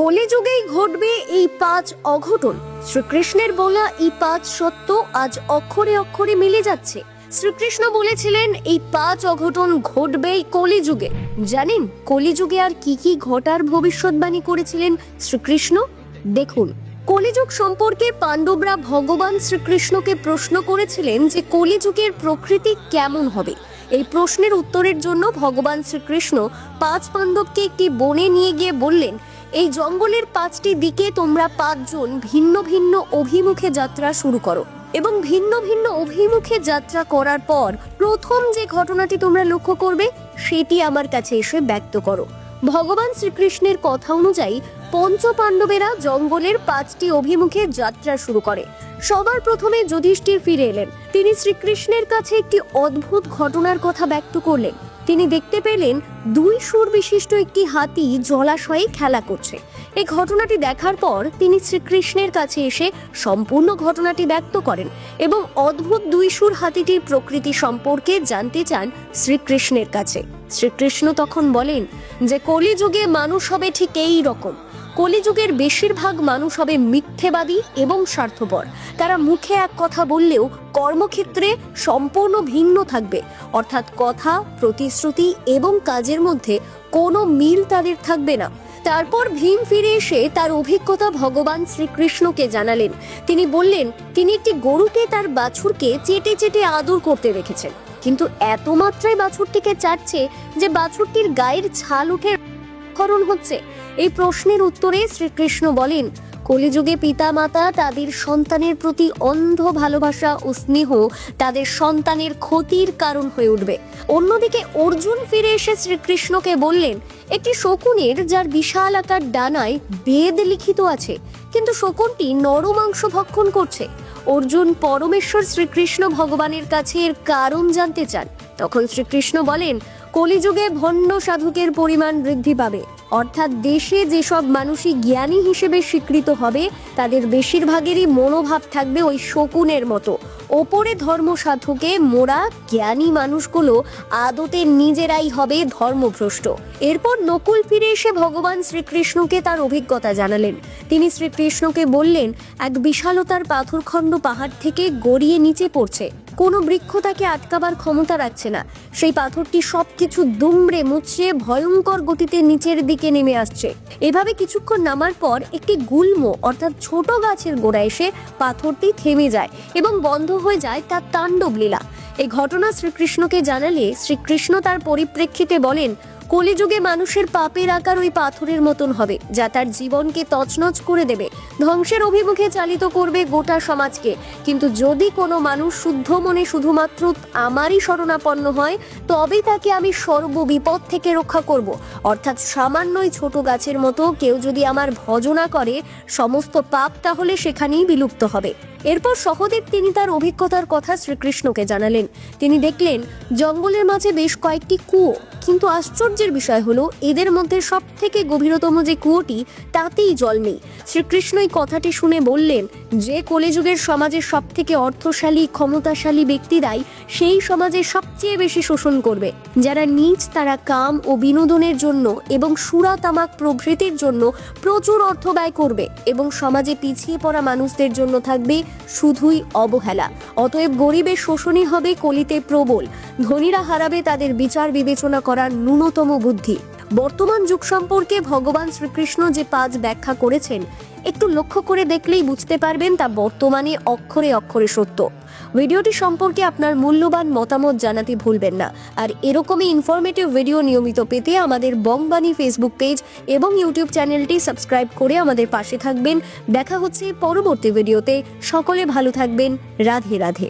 কলিযুগেই ঘটবে এই পাঁচ অঘটন। শ্রীকৃষ্ণের বলা এই পাঁচ সত্য আজ অক্ষরে অক্ষরে মিলে যাচ্ছে। শ্রীকৃষ্ণ বলেছিলেন, এই পাঁচ অঘটন ঘটবেই কলিযুগে। জানেন, কলিযুগে আর কি কি ঘটার ভবিষ্যৎবাণী করেছিলেন শ্রীকৃষ্ণ? দেখুন, কলিযুগ সম্পর্কে পাণ্ডবরা ভগবান শ্রীকৃষ্ণকে প্রশ্ন করেছিলেন যে কলিযুগের প্রকৃতি কেমন হবে। এই প্রশ্নের উত্তরের জন্য ভগবান শ্রীকৃষ্ণ পাঁচ পাণ্ডবকে একটি বনে নিয়ে গিয়ে বললেন এই জঙ্গলের পাঁচটি দিকে তোমরা পাঁচজন ভিন্ন ভিন্ন অভিমুখে যাত্রা শুরু করো এবং ভিন্ন ভিন্ন অভিমুখে যাত্রা করার পর প্রথম যে ঘটনাটি তোমরা লক্ষ্য করবে, সেটি আমার কাছে এসে ব্যক্ত করো। ভগবান শ্রীকৃষ্ণের কথা অনুযায়ী পঞ্চ পাণ্ডবেরা জঙ্গলের পাঁচটি অভিমুখে যাত্রা শুরু করে। সবার প্রথমে যুধিষ্ঠির ফিরে এলেন। তিনি শ্রীকৃষ্ণের কাছে একটি অদ্ভুত ঘটনার কথা ব্যক্ত করলেন। তিনি দেখতে পেলেন দুই সুর বিশিষ্ট একটি হাতি জলাশয়ে খেলা করছে। এই ঘটনাটি দেখার পর তিনি শ্রীকৃষ্ণের কাছে এসে সম্পূর্ণ ঘটনাটি ব্যক্ত করেন এবং অদ্ভুত দুই সুর হাতিটির প্রকৃতি সম্পর্কে জানতে চান শ্রীকৃষ্ণের কাছে। শ্রীকৃষ্ণ তখন বলেন যে, কলিযুগে মানুষ হবে ঠিক এই রকম। কলিযুগের বেশিরভাগ মানুষ হবে মিথ্যেবাদী এবং স্বার্থপর। তারা মুখে এক কথা বললেও কর্মক্ষেত্রে সম্পূর্ণ ভিন্ন থাকবে। অর্থাৎ কথা, প্রতিশ্রুতি এবং কাজের মধ্যে কোনো মিল তাদের থাকবে না। তারপর ভীম ফিরে এসে তার অভিজ্ঞতা ভগবান শ্রীকৃষ্ণকে জানালেন। তিনি বললেন, তিনি একটি গরুকে তার বাছুরকে চেটে চেটে আদর করতে দেখেছেন কিন্তু এত মাত্রায় বাছুরটিকে চাটছে যে বাছুরটির গায়ের ছাল উঠে করণ হচ্ছে। এই প্রশ্নের উত্তরে শ্রীকৃষ্ণ বলেন, কলিযুগে পিতা মাতা তাদের সন্তানের প্রতি অন্ধ ভালোবাসা ও স্নেহ তাদের সন্তানের ক্ষতির কারণ হয়ে উঠবে। অন্যদিকে অর্জুন ফিরে এসে শ্রীকৃষ্ণকে বললেন, একটি শকুনের যার বিশাল আকার ডানায় বেদ লিখিত আছে, কিন্তু শকুনটি নরমাংস ভক্ষণ করছে। অর্জুন পরমেশ্বর শ্রীকৃষ্ণ ভগবানের কাছে এর কারণ জানতে চান। তখন শ্রীকৃষ্ণ বলেন, কলিযুগে ভণ্ড সাধকের পরিমাণ বৃদ্ধি পাবে। অর্থাৎ দেশে যেসব মানুষই জ্ঞানী হিসেবে স্বীকৃত হবে, তাদের বেশিরভাগেরই মনোভাব থাকবে ওই শকুনের মতো। ওপরে ধর্ম সাধকে মোরা জ্ঞানী মানুষগুলো আদতে নিজেরাই হবে ধর্মভ্রষ্ট। এরপর নকুল ফিরে এসে ভগবান শ্রীকৃষ্ণকে তার অভিজ্ঞতা জানালেন। তিনি শ্রীকৃষ্ণকে বললেন, এক বিশালতার পাথরখণ্ড পাহাড় থেকে গড়িয়ে নিচে পড়ছে। কোনো বৃক্ষ তাকে আটকাবার ক্ষমতা রাখছে না। সেই পাথরটি সবকিছু দুমড়ে মুচড়ে ভয়ঙ্কর গতিতে নিচের দিকে নেমে আসছে। এভাবে কিছুক্ষণ নামার পর একটি গুল্ম, অর্থাৎ ছোট গাছের গোড়া এসে পাথরটি থেমে যায় এবং বন্ধ হয়ে যায় তার তাণ্ডব লীলা। এই ঘটনা শ্রীকৃষ্ণকে জানালে শ্রীকৃষ্ণ তার পরিপ্রেক্ষিতে বলেন কলিযুগে মানুষের পাপের আকার ওই পাথরের মতন হবে, যা তার জীবনকে তছনছ করে দেবে। ধ্বংসের অভিমুখে চালিত করবে গোটা সমাজকে। কিন্তু যদি কোনো মানুষ শুদ্ধ মনে শুধুমাত্র আমারই শরণাপন্ন হয়, তবেই তাকে আমি সর্ব বিপদ থেকে রক্ষা করব। অর্থাৎ সামান্যই ছোট গাছের মতো কেউ যদি আমার ভজনা করে, সমস্ত পাপ তাহলে সেখানেই বিলুপ্ত হবে। এরপর সহদেব তিনি তার অভিজ্ঞতার কথা শ্রীকৃষ্ণকে জানালেন। তিনি দেখলেন, জঙ্গলের মাঝে বেশ কয়েকটি কুয়ো। কিন্তু আশ্চর্যের বিষয় হলো, এদের মধ্যে সব থেকে গভীরতম যে কুয়োটি, তাতেই জল নেই। শ্রীকৃষ্ণ এই কথাটি শুনে বললেন, যে কলিযুগের সমাজের সব থেকে অর্থশালী, ক্ষমতাশালী ব্যক্তিরাই সেই সমাজে সবচেয়ে বেশি শোষণ করবে। যারা নিজ, তারা কাম ও বিনোদনের জন্য এবং সুরা তামাক প্রভৃতির জন্য প্রচুর অর্থ ব্যয় করবে এবং সমাজে পিছিয়ে পড়া মানুষদের জন্য থাকবে শুধুই অবহেলা। অতএব গরিবের শোষণই হবে কলিতে প্রবল। ধনীরা হারাবে তাদের বিচার বিবেচনা করার ন্যূনতম বুদ্ধি। বর্তমান যুগ সম্পর্কে ভগবান শ্রীকৃষ্ণ যে পাঁচ ব্যাখ্যা করেছেন, একটু লক্ষ্য করে দেখলেই বুঝতে পারবেন তা বর্তমানে অক্ষরে অক্ষরে সত্য। ভিডিওটি সম্পর্কে আপনার মূল্যবান মতামত জানাতে ভুলবেন না। আর এরকমই ইনফরমেটিভ ভিডিও নিয়মিত পেতে আমাদের বংবাণী ফেসবুক পেজ এবং ইউটিউব চ্যানেলটি সাবস্ক্রাইব করে আমাদের পাশে থাকবেন। দেখা হচ্ছে পরবর্তী ভিডিওতে সকলে ভালো থাকবেন। রাধে রাধে।